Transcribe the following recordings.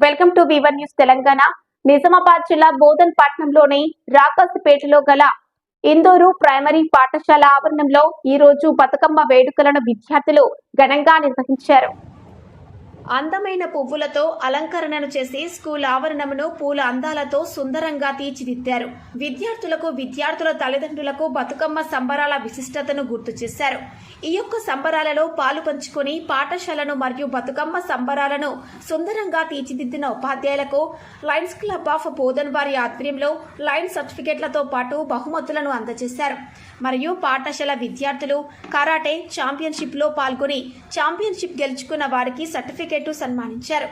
Welcome to వివన్ news Telangana. Nizamabad జిల్లా బోధన్ పట్టణంలోని రాకస్పేటలో గల ఇందూరు ప్రైమరీ పాఠశాల ఆవరణంలో ఈ రోజు బతుకమ్మ వేడుకలను విద్యార్థులు ఘనంగా నిర్వహించారు. అందమైన పువ్వులతో అలంకరణను చేసి స్కూల్ ఆవరణమును పూల అందాలతో సుందరంగా తీర్చిదిద్దారు. విద్యార్థులకు విద్యార్థుల తల్లిదండ్రులకు బతుకమ్మ సంబరాల విశిష్టతను గుర్తు చేశారు. ఈ యొక్క సంబరాలలో పాలు పంచుకొని పాఠశాలను మరియు బతుకమ్మ సంబరాలను సుందరంగా తీర్చిదిద్దిన ఉపాధ్యాయులకు లయన్స్ క్లబ్ ఆఫ్ బోధన్ వారి ఆధ్వర్యంలో లైన్ సర్టిఫికెట్లతో పాటు బహుమతులను అందజేశారు. మరియు పాఠశాల విద్యార్థులు కరాటే ఛాంపియన్షిప్లో పాల్గొని ఛాంపియన్షిప్ గెలుచుకున్న వారికి సర్టిఫికెట్ సన్మానించారు.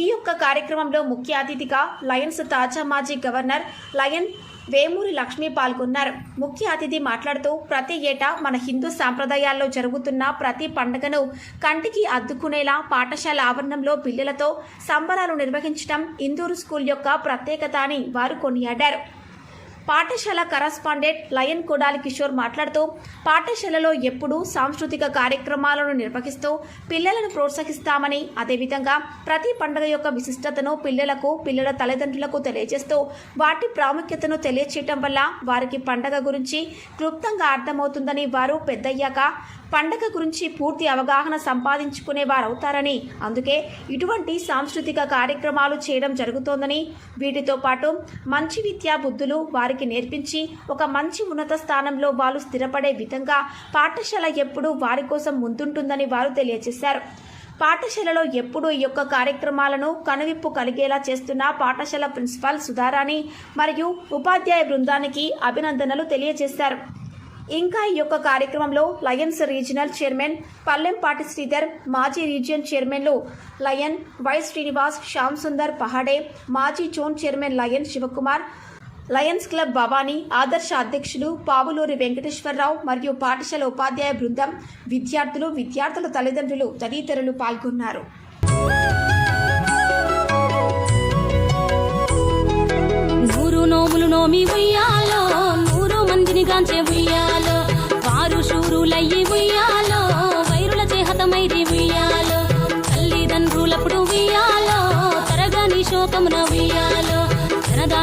ఈ యొక్క కార్యక్రమంలో ముఖ్య అతిథిగా లయన్స్ తాజా మాజీ గవర్నర్ లయన్ వేమూరి లక్ష్మి పాల్గొన్నారు. ముఖ్య అతిథి మాట్లాడుతూ ప్రతి ఏటా మన హిందూ సాంప్రదాయాల్లో జరుగుతున్న ప్రతి పండుగను కంటికి అద్దుకునేలా పాఠశాల ఆవరణంలో పిల్లలతో సంబరాలు నిర్వహించడం ఇందూరు స్కూల్ యొక్క ప్రత్యేకత అని వారు కొనియాడారు. పాఠశాల కరస్పాండెంట్ లయన్ కొడాలి కిషోర్ మాట్లాడుతూ పాఠశాలలో ఎప్పుడూ సాంస్కృతిక కార్యక్రమాలను నిర్వహిస్తూ పిల్లలను ప్రోత్సహిస్తామని అదేవిధంగా ప్రతి పండుగ యొక్క విశిష్టతను పిల్లలకు పిల్లల తల్లిదండ్రులకు తెలియజేస్తూ వాటి ప్రాముఖ్యతను తెలియచేయటం వల్ల వారికి పండగ గురించి క్లుప్తంగా అర్థమవుతుందని వారు పెద్దయ్యాక పండగ గురించి పూర్తి అవగాహన సంపాదించుకునే వారవుతారని అందుకే ఇటువంటి సాంస్కృతిక కార్యక్రమాలు చేయడం జరుగుతోందని వీటితో పాటు మంచి విద్యా బుద్ధులు వారి వారికి నేర్పించి ఒక మంచి ఉన్నత స్థానంలో వాళ్ళు స్థిరపడే విధంగా పాఠశాల ఎప్పుడూ వారి కోసం ముందుంటుందని వారు తెలియజేశారు. పాఠశాలలో ఎప్పుడూ ఈ యొక్క కార్యక్రమాలను కనువిప్పు కలిగేలా చేస్తున్న పాఠశాల ప్రిన్సిపాల్ సుధారాణి మరియు ఉపాధ్యాయ బృందానికి అభినందనలు తెలియజేశారు. ఇంకా ఈ యొక్క కార్యక్రమంలో lions regional chairman Pallempati Sridhar మాజీ రీజియన్ చైర్మన్లు లయన్ వై శ్రీనివాస్ శ్యామ్ సుందర్ పహాడే మాజీ zone chairman lion Shivakumar lions club Bhavani Adarsha అధ్యక్షులు పావులూరి వెంకటేశ్వరరావు మరియు పాఠశాల ఉపాధ్యాయ బృందం విద్యార్థులు విద్యార్థుల తల్లిదండ్రులు తదితరులు పాల్గొన్నారు. నూరు నోములు నోమి ఉయ్యాలో నూరు మందిని గాంచే ఉయ్యాలో.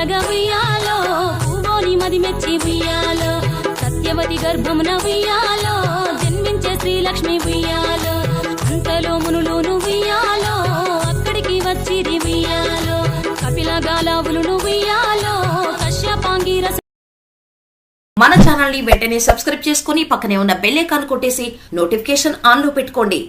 పుట్టమని ఉయ్యాలో పూలోని మది మెచ్చి ఉయ్యాలో సత్యవతి గర్భమున ఉయ్యాలో జన్మించే శ్రీలక్ష్మి ఉయ్యాలో అంతలో మునులోను ఉయ్యాలో అక్కడికి వచ్చి ఉయ్యాలో కపిల గాలావులు ఉయ్యాలో కశ్యపాంగి రస మన ఛానల్ని వెంటనే సబ్స్క్రైబ్ చేసుకుని పక్కనే ఉన్న బెల్ ఐకాన్ కొట్టేసి నోటిఫికేషన్ ఆన్లో పెట్టుకోండి.